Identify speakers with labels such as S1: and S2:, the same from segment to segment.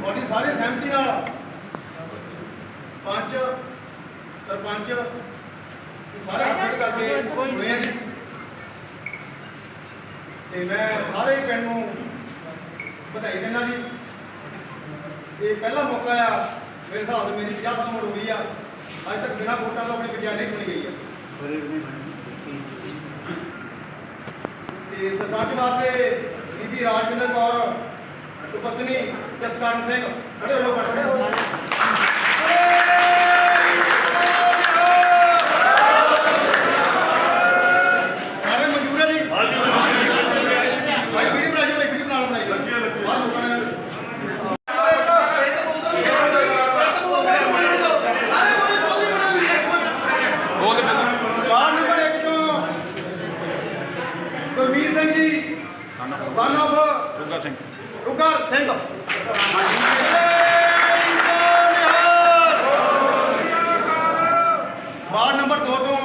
S1: ਤੁਹਾਡੀ ਸਾਰੇ ਸਹਿਮਤੀ ਨਾਲ ਪੰਜ, ਸਰਪੰਚ, ਇਹ ਸਾਰੇ ਇਕੱਠੇ ਕਰਕੇ ਹੋਏ ਆ ਜੀ। ਤੇ ਮੈਂ ਸਾਰੇ ਪਿੰਡ ਨੂੰ ਵਧਾਈ ਦਿੰਦਾ ਜੀ। ਇਹ ਪਹਿਲਾ ਮੌਕਾ ਆ ਮੇਰੇ ਹਿਸਾਬ ਨਾਲ ਮੇਰੀ 50 ਤੋਂ ਹੋ ਗਈ ਆ। ਅੱਜ ਤੱਕ ਬਿਨਾਂ ਵੋਟਾਂ ਤੋਂ ਆਪਣੀ ਨਹੀਂ ਚੁਣੀ ਗਈ ਆ। ਤੇ ਸਰਪੰਚ ਵਾਸਤੇ ਬੀਬੀ ਰਾਜਵਿੰਦਰ ਕੌਰ ਸੁਪਤਨੀ ਜਸਕਰਨ ਸਿੰਘ ਖੜੇ ਹੋ ਖੜੇ ਹੋ ਜਾਓ। ਸਾਰੇ ਮਨਜ਼ੂਰ ਹੈ ਜੀ ਭਾਈ ਵੀਡੀਓ ਬਣਾ ਜੀ ਭਾਈ ਵੀਡੀਓ ਬਣਾ ਲਓ ਭਾਈ ਬਾਹਰ ਲੋਕਾਂ ਨੇ ਵਾਰਡ ਨੰਬਰ 1 ਤੋਂ ਗੁਰਮੀਤ ਸਿੰਘ ਜੀ ਸਨ ਆਫ
S2: ਦੁਰਗਾ ਸਿੰਘ।
S1: ਰੁਗਰ ਸਿੰਘ। ਵਾਰਡ ਨੰਬਰ 2 ਤੋਂ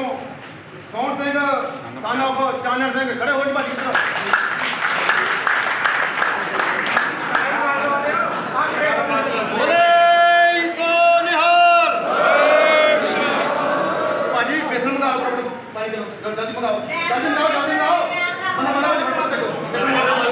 S1: ਸੋਹਣ ਸਿੰਘ ਸਨ ਆਫ ਚਾਨਣ ਸਿੰਘ ਖੜੇ ਹੋ ਜੀ ਭਾਜੀ। ਭਾਜੀ ਬੇਸਣ ਮੰਗਾਓ ਪ੍ਰੋਪਰ ਪਾਣੀ ਦੇ ਲਓ ਜਲਦੀ ਮੰਗਾਓ। ਜਲਦੀ ਮੰਗਾਓ ਜਲਦੀ ਮੰਗਾਓ। 分かったけど。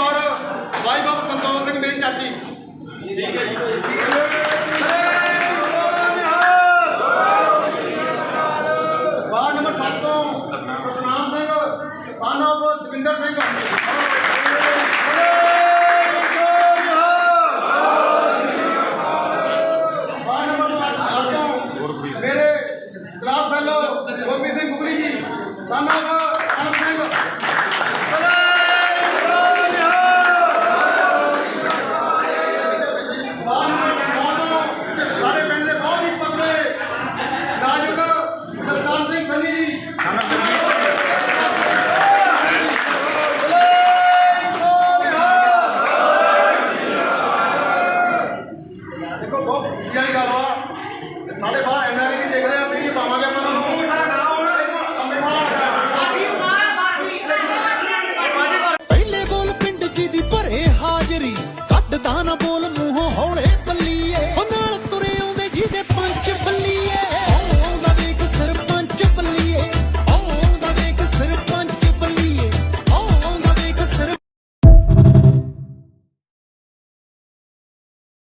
S1: ਕੌਰ ਵਾਈਫ ਆਫ ਸੰਤੋਖ ਸਿੰਘ ਮੇਰੀ ਚਾਚੀ। ਠੀਕ ਹੈ ਜੀ ਵਾਰਡ ਨੰਬਰ 7 ਤੋਂ Satnam Singh son Davinder Singh. Ward number 8 ਤੋਂ ਮੇਰੇ class fellow Gurmeet Singh Gugli ji son of Anand Singh.